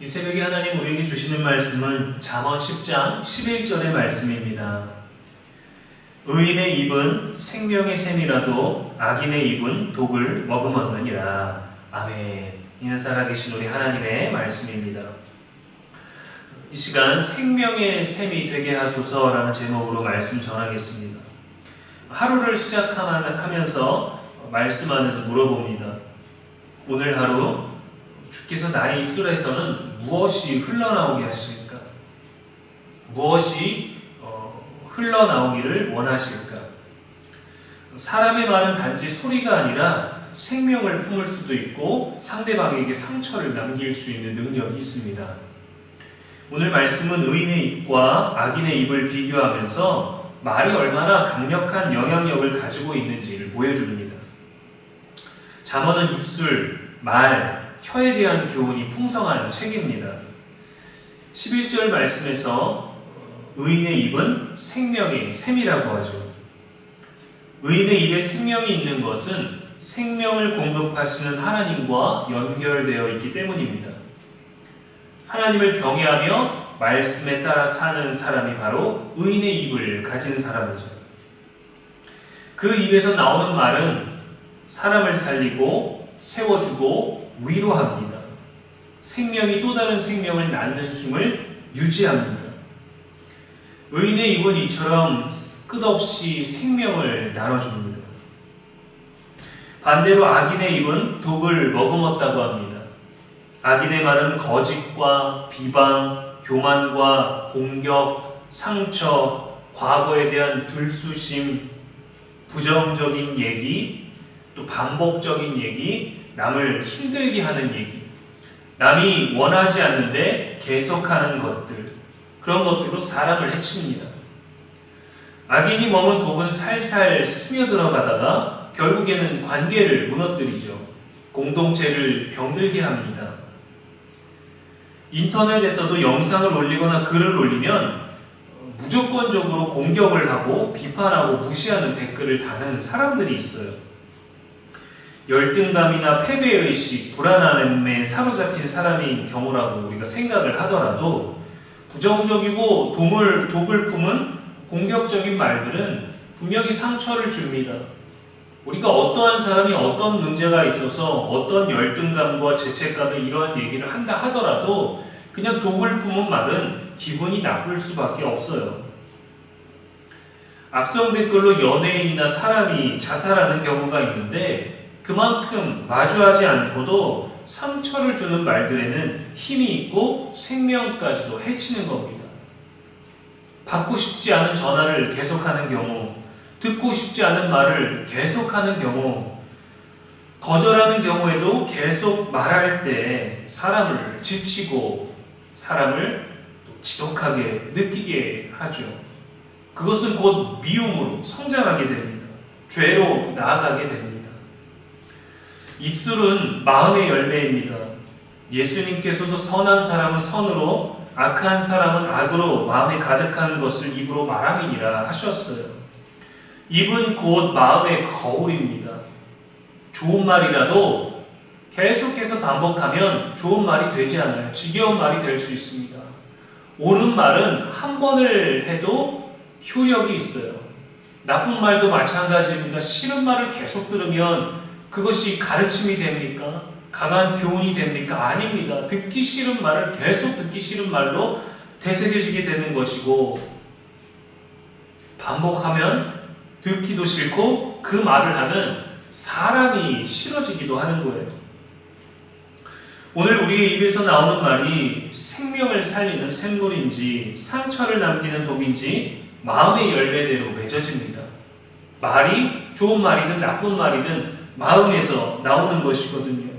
이 새벽에 하나님 우리에게 주시는 말씀은 잠언 10장 11절의 말씀입니다. 의인의 입은 생명의 샘이라도 악인의 입은 독을 머금었느니라. 아멘. 이는 살아계신 우리 하나님의 말씀입니다. 이 시간 생명의 샘이 되게 하소서라는 제목으로 말씀 전하겠습니다. 하루를 시작하면서 말씀 안에서 물어봅니다. 오늘 하루 주께서 나의 입술에서는 무엇이 흘러나오게 하실까? 무엇이 어, 흘러나오기를 원하실까? 사람의 말은 단지 소리가 아니라 생명을 품을 수도 있고 상대방에게 상처를 남길 수 있는 능력이 있습니다. 오늘 말씀은 의인의 입과 악인의 입을 비교하면서 말이 얼마나 강력한 영향력을 가지고 있는지를 보여줍니다. 잠언은 입술, 말, 혀에 대한 교훈이 풍성한 책입니다. 11절 말씀에서 의인의 입은 생명의 샘이라고 하죠. 의인의 입에 생명이 있는 것은 생명을 공급하시는 하나님과 연결되어 있기 때문입니다. 하나님을 경외하며 말씀에 따라 사는 사람이 바로 의인의 입을 가진 사람이죠. 그 입에서 나오는 말은 사람을 살리고 세워주고 위로합니다. 생명이 또 다른 생명을 낳는 힘을 유지합니다. 의인의 입은 이처럼 끝없이 생명을 나눠줍니다. 반대로 악인의 입은 독을 머금었다고 합니다. 악인의 말은 거짓과 비방, 교만과 공격, 상처, 과거에 대한 들쑤심, 부정적인 얘기, 또 반복적인 얘기, 남을 힘들게 하는 얘기, 남이 원하지 않는데 계속하는 것들, 그런 것들로 사람을 해칩니다. 악인이 머문 독은 살살 스며들어가다가 결국에는 관계를 무너뜨리죠. 공동체를 병들게 합니다. 인터넷에서도 영상을 올리거나 글을 올리면 무조건적으로 공격을 하고 비판하고 무시하는 댓글을 다는 사람들이 있어요. 열등감이나 패배의식, 불안함에 사로잡힌 사람인 경우라고 우리가 생각을 하더라도 부정적이고 독을, 독을 품은 공격적인 말들은 분명히 상처를 줍니다. 우리가 어떠한 사람이 어떤 문제가 있어서 어떤 열등감과 죄책감에 이러한 얘기를 한다 하더라도 그냥 독을 품은 말은 기분이 나쁠 수밖에 없어요. 악성 댓글로 연예인이나 사람이 자살하는 경우가 있는데 그만큼 마주하지 않고도 상처를 주는 말들에는 힘이 있고 생명까지도 해치는 겁니다. 받고 싶지 않은 전화를 계속하는 경우, 듣고 싶지 않은 말을 계속하는 경우, 거절하는 경우에도 계속 말할 때 사람을 지치고 사람을 지독하게 느끼게 하죠. 그것은 곧 미움으로 성장하게 됩니다. 죄로 나아가게 됩니다. 입술은 마음의 열매입니다. 예수님께서도 선한 사람은 선으로 악한 사람은 악으로 마음에 가득한 것을 입으로 말함이니라 하셨어요. 입은 곧 마음의 거울입니다. 좋은 말이라도 계속해서 반복하면 좋은 말이 되지 않아요. 지겨운 말이 될 수 있습니다. 옳은 말은 한 번을 해도 효력이 있어요. 나쁜 말도 마찬가지입니다. 싫은 말을 계속 들으면 그것이 가르침이 됩니까? 강한 교훈이 됩니까? 아닙니다. 듣기 싫은 말을 계속 듣기 싫은 말로 되새겨지게 되는 것이고 반복하면 듣기도 싫고 그 말을 하는 사람이 싫어지기도 하는 거예요. 오늘 우리의 입에서 나오는 말이 생명을 살리는 샘물인지 상처를 남기는 독인지 마음의 열매대로 맺어집니다. 말이 좋은 말이든 나쁜 말이든 마음에서 나오는 것이거든요.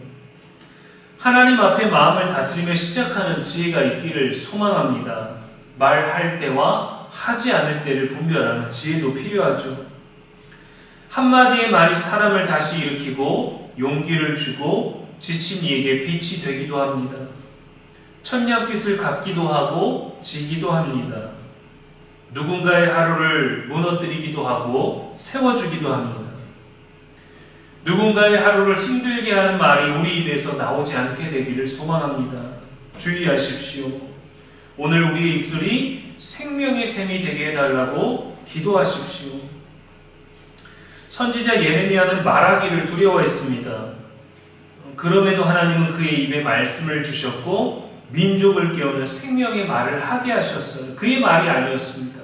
하나님 앞에 마음을 다스리며 시작하는 지혜가 있기를 소망합니다. 말할 때와 하지 않을 때를 분별하는 지혜도 필요하죠. 한마디의 말이 사람을 다시 일으키고 용기를 주고 지친 이에게 빛이 되기도 합니다. 천냥빛을 갚기도 하고 지기도 합니다. 누군가의 하루를 무너뜨리기도 하고 세워주기도 합니다. 누군가의 하루를 힘들게 하는 말이 우리 입에서 나오지 않게 되기를 소망합니다. 주의하십시오. 오늘 우리의 입술이 생명의 샘이 되게 해달라고 기도하십시오. 선지자 예레미야는 말하기를 두려워했습니다. 그럼에도 하나님은 그의 입에 말씀을 주셨고 민족을 깨우는 생명의 말을 하게 하셨어요. 그의 말이 아니었습니다.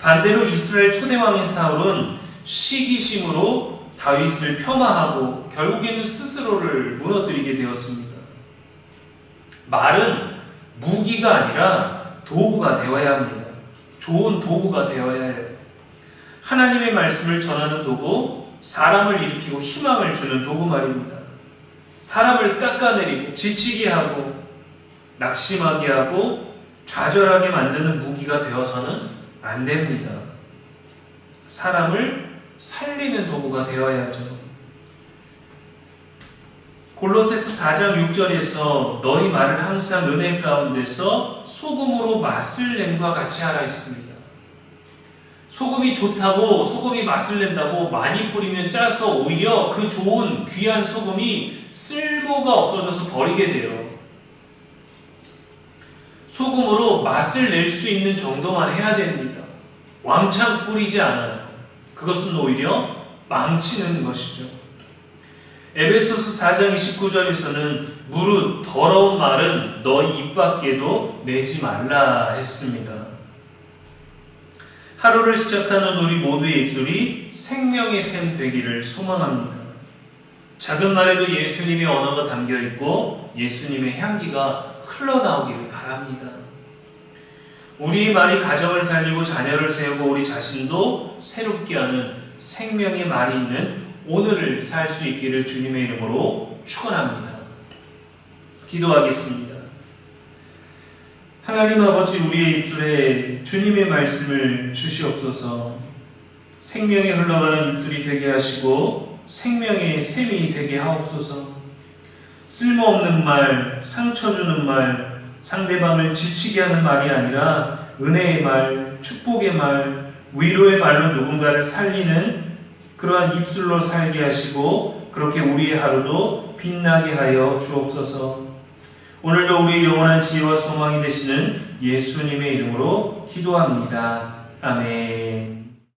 반대로 이스라엘 초대왕인 사울은 시기심으로 다윗을 폄하하고 결국에는 스스로를 무너뜨리게 되었습니다. 말은 무기가 아니라 도구가 되어야 합니다. 좋은 도구가 되어야 해요. 하나님의 말씀을 전하는 도구, 사람을 일으키고 희망을 주는 도구 말입니다. 사람을 깎아내리고 지치게 하고 낙심하게 하고 좌절하게 만드는 무기가 되어서는 안 됩니다. 사람을 살리는 도구가 되어야죠. 골로새서 4장 6절에서 너희 말을 항상 은혜 가운데서 소금으로 맛을 냄과 같이 하라 했습니다. 소금이 좋다고 소금이 맛을 낸다고 많이 뿌리면 짜서 오히려 그 좋은 귀한 소금이 쓸모가 없어져서 버리게 돼요. 소금으로 맛을 낼 수 있는 정도만 해야 됩니다. 왕창 뿌리지 않아요. 그것은 오히려 망치는 것이죠. 에베소스 4장 29절에서는 무릇 더러운 말은 너 입 밖에도 내지 말라 했습니다. 하루를 시작하는 우리 모두의 입술이 생명의 샘 되기를 소망합니다. 작은 말에도 예수님의 언어가 담겨 있고 예수님의 향기가 흘러나오기를 바랍니다. 우리의 말이 가정을 살리고 자녀를 세우고 우리 자신도 새롭게 하는 생명의 말이 있는 오늘을 살 수 있기를 주님의 이름으로 축원합니다. 기도하겠습니다. 하나님 아버지 우리의 입술에 주님의 말씀을 주시옵소서. 생명이 흘러가는 입술이 되게 하시고 생명의 샘이 되게 하옵소서. 쓸모없는 말, 상처 주는 말, 상대방을 지치게 하는 말이 아니라 은혜의 말, 축복의 말, 위로의 말로 누군가를 살리는 그러한 입술로 살게 하시고 그렇게 우리의 하루도 빛나게 하여 주옵소서. 오늘도 우리의 영원한 지혜와 소망이 되시는 예수님의 이름으로 기도합니다. 아멘.